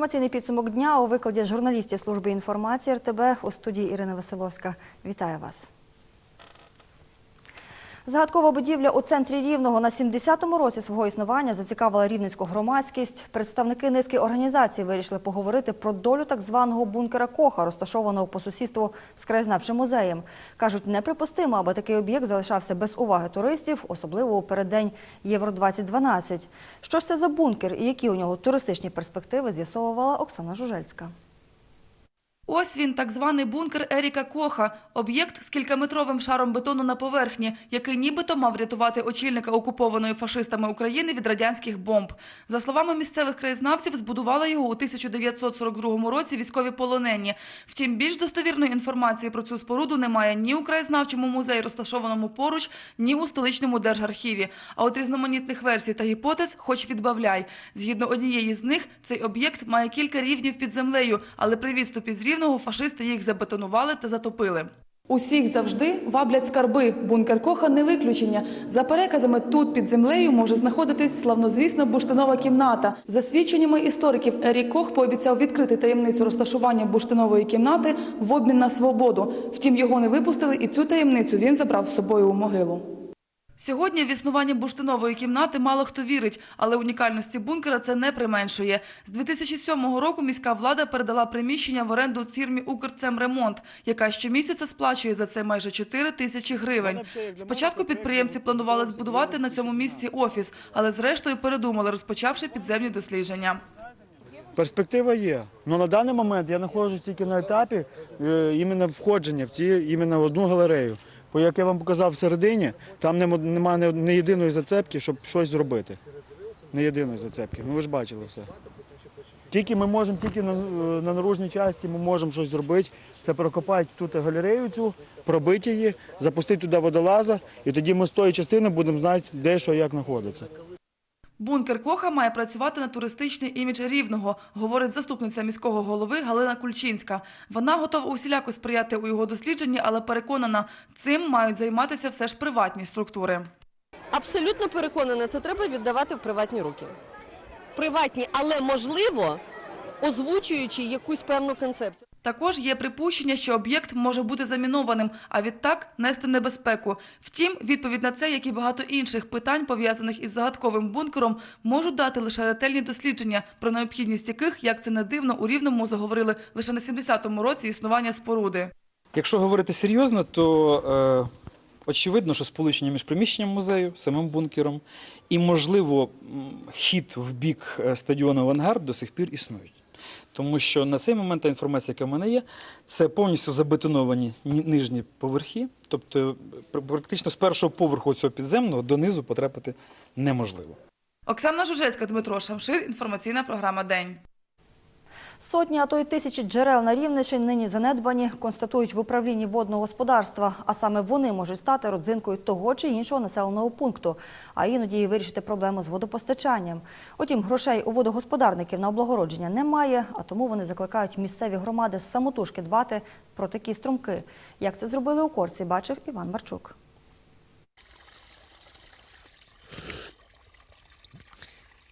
Інформаційний підсумок дня у викладі журналістів служби інформації РТБ у студії Ірина Василовська. Вітаю вас. Загадкова будівля у центрі Рівного на 70-му році свого існування зацікавила рівненську громадськість. Представники низки організацій вирішили поговорити про долю так званого бункера Коха, розташованого по сусідству з краєзнавчим музеєм. Кажуть, неприпустимо, аби такий об'єкт залишався без уваги туристів, особливо у переддень Євро-2012. Що ж це за бункер і які у нього туристичні перспективи, з'ясовувала Оксана Жужельська. Ось він, так званий бункер Еріка Коха, об'єкт з кількаметровим шаром бетону на поверхні, який нібито мав рятувати очільника окупованої фашистами України від радянських бомб. За словами місцевих краєзнавців, збудували його у 1942 році військові полонені. Втім, більш достовірної інформації про цю споруду немає ні у краєзнавчому музеї, розташованому поруч, ні у столичному держархіві. А от різноманітних версій та гіпотез хоч відбавляй. Згідно однієї з них, цей об'єкт має кілька рівнів під землею, але при відступі з рівного фашисти їх забетонували та затопили. Усіх завжди ваблять скарби. Бункер Коха не виключення. За переказами, тут під землею може знаходитись славнозвісна бурштинова кімната. За свідченнями істориків, Ерік Кох пообіцяв відкрити таємницю розташування бурштинової кімнати в обмін на свободу. Втім, його не випустили, і цю таємницю він забрав з собою у могилу. Сьогодні в існування бурштинової кімнати мало хто вірить, але унікальності бункера це не применшує. З 2007 року міська влада передала приміщення в оренду фірмі «Укрцемремонт», яка щомісяця сплачує за це майже 4 тисячі гривень. Спочатку підприємці планували збудувати на цьому місці офіс, але зрештою передумали, розпочавши підземні дослідження. Перспектива є. Ну на даний момент я знаходжусь тільки на етапі е, іменно входження в ці іменно в одну галерею. Як я вам показав всередині, там немає ні єдиної зацепки, щоб щось зробити. Не єдиної зацепки. Ну ви ж бачили все. Тільки ми можемо, тільки на, е, на наружній часті ми можемо щось зробити. Це прокопати тут галерею цю, пробити її, запустити туди водолаза, і тоді ми з тої частини будемо знати, де що як знаходиться. Бункер Коха має працювати на туристичний імідж Рівного, говорить заступниця міського голови Галина Кульчинська. Вона готова усіляко сприяти у його дослідженні, але переконана, цим мають займатися все ж приватні структури. Абсолютно переконана, це треба віддавати в приватні руки. Приватні, але можливо, озвучуючи якусь певну концепцію. Також є припущення, що об'єкт може бути замінованим, а відтак нести небезпеку. Втім, відповідь на це, як і багато інших питань, пов'язаних із загадковим бункером, можуть дати лише ретельні дослідження, про необхідність яких, як це не дивно, у Рівному заговорили лише на 70-му році існування споруди. Якщо говорити серйозно, то е, очевидно, що сполучення між приміщенням музею, самим бункером і, можливо, хід в бік е, стадіону «Авангард» до сих пір існують. Тому що на цей момент та інформація, яка в мене є, це повністю забетоновані нижні поверхи, тобто практично з першого поверху цього підземного донизу потрапити неможливо. Оксана Жужельська, Дмитро Шамшир, інформаційна програма «День». Сотні, а то й тисячі джерел на Рівненщині нині занедбані, констатують в управлінні водного господарства. А саме вони можуть стати родзинкою того чи іншого населеного пункту, а іноді і вирішити проблему з водопостачанням. Утім, грошей у водогосподарників на облагородження немає, а тому вони закликають місцеві громади самотужки дбати про такі струмки. Як це зробили у Корці, бачив Іван Марчук.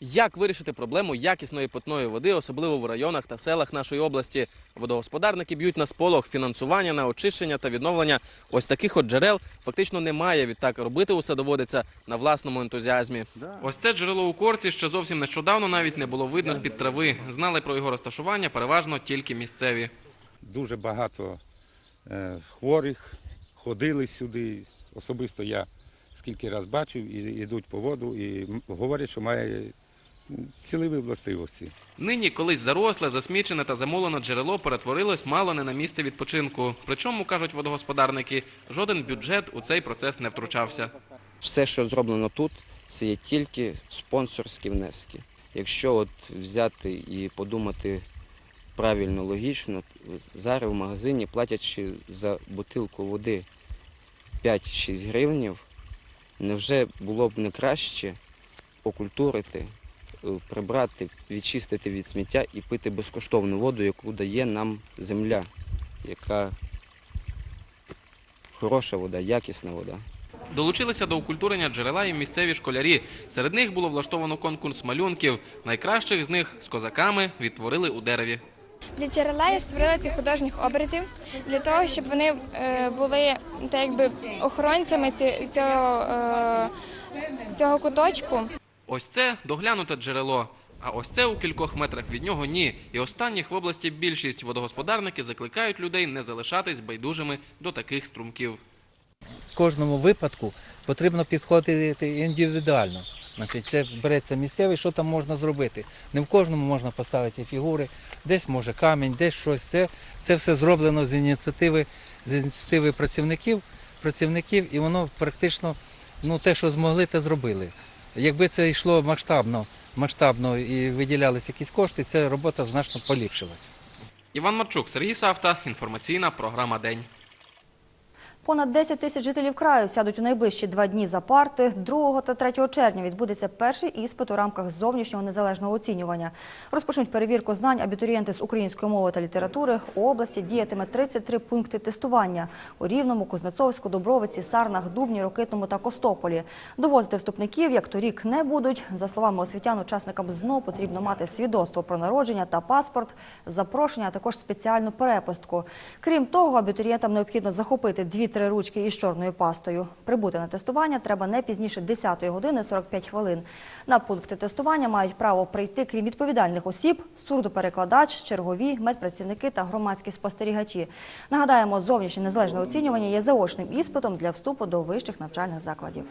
Як вирішити проблему якісної питної води, особливо в районах та селах нашої області? Водогосподарники б'ють на сполох фінансування на очищення та відновлення ось таких от джерел фактично немає. Відтак робити усе доводиться на власному ентузіазмі. Ось це джерело у корці ще зовсім нещодавно навіть не було видно з під трави. Знали про його розташування переважно тільки місцеві. дуже багато е, хворих ходили сюди. Особисто я скільки раз бачив і йдуть по воду, і говорять, що має цілеві властивості. Нині колись заросле, засмічене та замулене джерело перетворилось мало не на місце відпочинку. Причому, кажуть водогосподарники, жоден бюджет у цей процес не втручався. все, що зроблено тут, це є тільки спонсорські внески. Якщо от взяти і подумати правильно, логічно, зараз в магазині, платячи за бутилку води 5-6 гривнів, невже було б не краще окультурити, прибрати, відчистити від сміття і пити безкоштовну воду, яку дає нам земля, яка хороша вода, якісна вода. Долучилися до окультурення джерела і місцеві школярі. Серед них було влаштовано конкурс малюнків. Найкращих з них з козаками відтворили у дереві. Для джерела я створила цих художніх образів для того, щоб вони е, були так якби охоронцями цього, е, цього куточку. Ось це доглянуте джерело. А ось це у кількох метрах від нього ні. І останніх в області більшість водогосподарники закликають людей не залишатись байдужими до таких струмків. В кожному випадку потрібно підходити індивідуально. Значить, це береться місцевий, що там можна зробити. Не в кожному можна поставити фігури, десь може камінь, десь щось. Це, це все зроблено з ініціативи, з ініціативи працівників, працівників, і воно практично ну, те, що змогли, те зробили. Якби це йшло масштабно, масштабно і виділялися якісь кошти, ця робота значно поліпшилася. Іван Марчук, Сергій Савта, інформаційна програма День. Понад 10 тисяч жителів краю сядуть у найближчі два дні за парти. 2 та 3 червня відбудеться перший іспит у рамках зовнішнього незалежного оцінювання. Розпочнуть перевірку знань абітурієнти з української мови та літератури. У області діятиме 33 пункти тестування у Рівному, Кузнецовську, Добровиці, Сарнах, Дубні, Рокитному та Костополі. Довозити вступників, як торік, не будуть. За словами освітян, учасникам ЗНО потрібно мати свідоцтво про народження та паспорт, запрошення, а також спеціальну перепустку. Крім того, абітурієнтам необхідно захопити 2-3 ручки із чорною пастою. Прибути на тестування треба не пізніше 10 години 45 хвилин. На пункти тестування мають право прийти, крім відповідальних осіб, сурдоперекладач, чергові, медпрацівники та громадські спостерігачі. Нагадаємо, зовнішнє незалежне оцінювання є заочним іспитом для вступу до вищих навчальних закладів.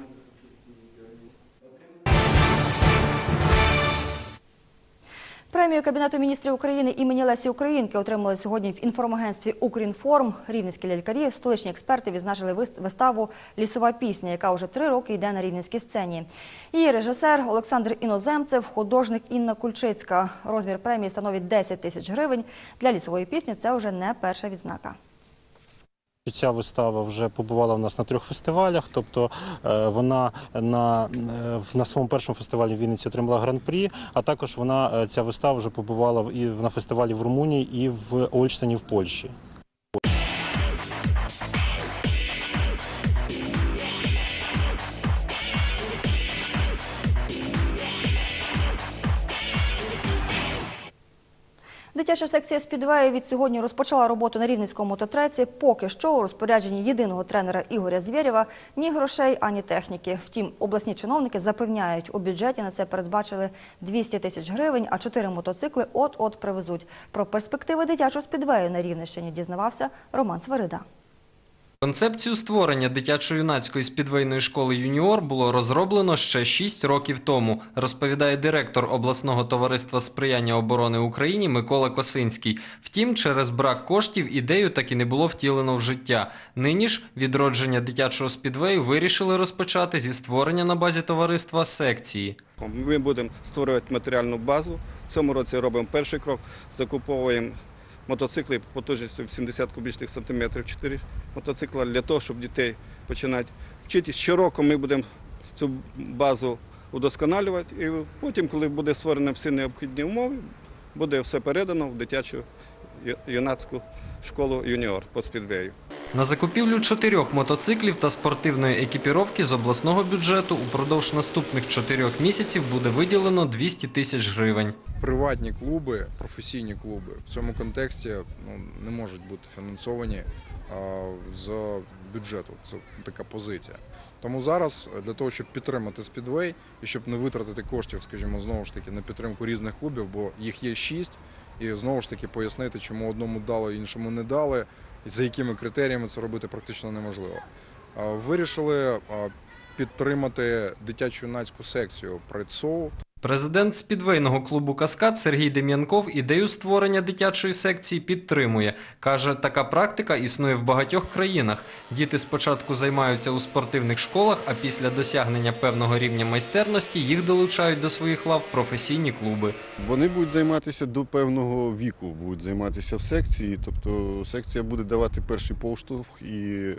Премію Кабінету міністрів України імені Лесі Українки отримали сьогодні в інформагентстві «Укрінформ». Рівненські лялькарі, столичні експерти відзначили вис- виставу «Лісова пісня», яка вже три роки йде на рівненській сцені. Її режисер Олександр Іноземцев, художник Інна Кульчицька. Розмір премії становить 10 тисяч гривень. Для лісової пісні це вже не перша відзнака. Ця вистава вже побувала в нас на трьох фестивалях. Тобто е, вона на, е, на своєму першому фестивалі в Вінниці отримала гран-прі, а також вона е, ця вистава вже побувала і на фестивалі в Румунії і в Ольштині в Польщі. Дитяча секція спідвею від сьогодні розпочала роботу на рівненському мототреці. Поки що у розпорядженні єдиного тренера Ігоря Звєрєва ні грошей, ані техніки. Втім, обласні чиновники запевняють, у бюджеті на це передбачили 200 тисяч гривень, а чотири мотоцикли от-от привезуть. Про перспективи дитячого спідвею на Рівненщині дізнавався Роман Свирида. Концепцію створення дитячо-юнацької спідвейної школи «Юніор» було розроблено ще 6 років тому, розповідає директор обласного товариства сприяння оборони Україні Микола Косинський. Втім, через брак коштів ідею так і не було втілено в життя. Нині ж відродження дитячого спідвею вирішили розпочати зі створення на базі товариства секції. Ми будемо створювати матеріальну базу. В цьому році робимо перший крок, закуповуємо мотоцикли потужністю в 70 кубічних сантиметрів, 4 мотоцикла для того, щоб дітей починати вчити. Щороку ми будемо цю базу удосконалювати і потім, коли буде створено всі необхідні умови, буде все передано в дитячу юнацьку школу юніор по спідвею. На закупівлю чотирьох мотоциклів та спортивної екіпіровки з обласного бюджету упродовж наступних чотирьох місяців буде виділено 200 тисяч гривень. приватні клуби, професійні клуби в цьому контексті ну, не можуть бути фінансовані а, з бюджету. Це така позиція. Тому зараз для того, щоб підтримати спідвей і щоб не витратити коштів, скажімо, знову ж таки на підтримку різних клубів, бо їх є шість, і знову ж таки пояснити, чому одному дали, іншому не дали, і за якими критеріями це робити практично неможливо. Вирішили підтримати дитячу юнацьку секцію «Прайдсоу». Президент спідвейного клубу Каскад Сергій Дем'янков ідею створення дитячої секції підтримує. Каже, така практика існує в багатьох країнах. Діти спочатку займаються у спортивних школах, а після досягнення певного рівня майстерності їх долучають до своїх лав професійні клуби. Вони будуть займатися до певного віку, будуть займатися в секції. Тобто секція буде давати перший повштовх і е,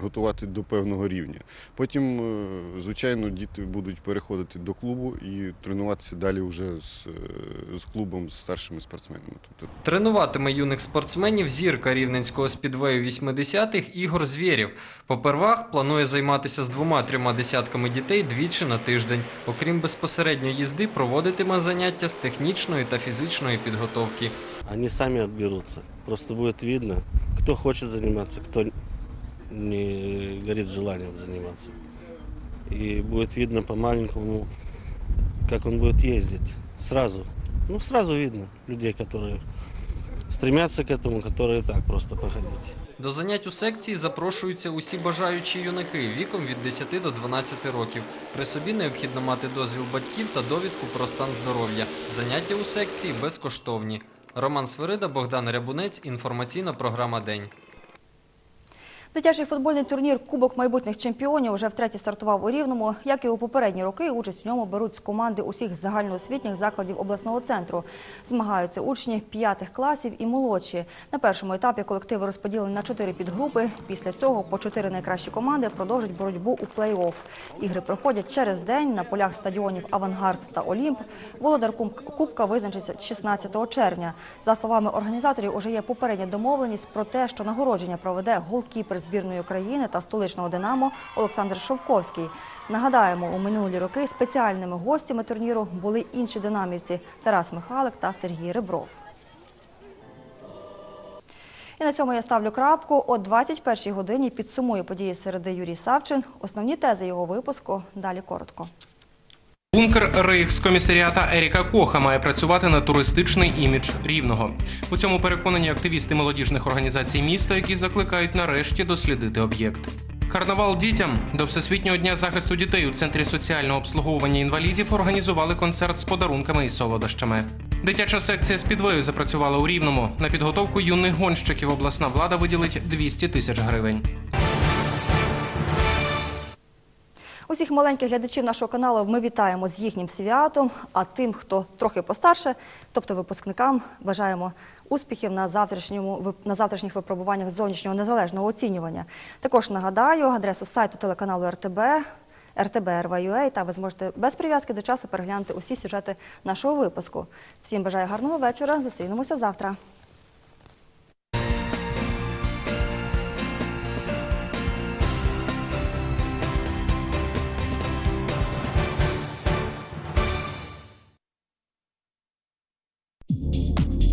готувати до певного рівня. Потім, е, звичайно, діти будуть переходити до клубу і тренуватися далі вже з, е, з клубом, з старшими спортсменами. Тобто Тренуватиме юних спортсменів зірка рівненського спідвею 80-х Ігор Звєрєв. Попервах планує займатися з двома-трьома десятками дітей двічі на тиждень. Окрім безпосередньої їзди, проводитиме заняття з технічної та фізичної підготовки. Они сами отберутся. Просто будет видно, кто хочет заниматься, кто не горит желанием заниматься. И будет видно по-маленькому, как он будет ездить. Сразу. Ну, сразу видно людей, которые стремятся к этому, которые так просто походить. До занять у секції запрошуються усі бажаючі юнаки віком від 10 до 12 років. При собі необхідно мати дозвіл батьків та довідку про стан здоров'я. Заняття у секції безкоштовні. Роман Свирида, Богдан Рябунець. Інформаційна програма День. Дитячий футбольний турнір Кубок майбутніх чемпіонів вже втретє стартував у Рівному. Як і у попередні роки, участь у ньому беруть з команди усіх загальноосвітніх закладів обласного центру. Змагаються учні п'ятих класів і молодші. На першому етапі колективи розподілені на чотири підгрупи. Після цього по чотири найкращі команди продовжать боротьбу у плей-офф. Ігри проходять через день на полях стадіонів Авангард та Олімп. Володар Куб- Кубка визначиться 16 червня. За словами організаторів, уже є попередня домовленість про те, що нагородження проведе голкіпер збірної України та столичного Динамо Олександр Шовковський. Нагадаємо, у минулі роки спеціальними гостями турніру були інші динамівці Тарас Михайлик та Сергій Ребров. І на цьому я ставлю крапку. О 21-й годині підсумує події середи Юрій Савчин. Основні тези його випуску далі коротко. Бункер рейхскомісаріата Еріка Коха має працювати на туристичний імідж рівного. У цьому переконані активісти молодіжних організацій міста, які закликають нарешті дослідити об'єкт. Карнавал дітям до Всесвітнього дня захисту дітей у центрі соціального обслуговування інвалідів організували концерт з подарунками і солодощами. Дитяча секція спідвею запрацювала у рівному. На підготовку юних гонщиків обласна влада виділить 200 тисяч гривень. Усіх маленьких глядачів нашого каналу ми вітаємо з їхнім святом. А тим, хто трохи постарше, тобто випускникам, бажаємо успіхів на завтрашньому на завтрашніх випробуваннях зовнішнього незалежного оцінювання. Також нагадаю адресу сайту телеканалу РТБ. РТБ.РВ.UA, та ви зможете без прив'язки до часу переглянути усі сюжети нашого випуску. Всім бажаю гарного вечора. Зустрінемося завтра.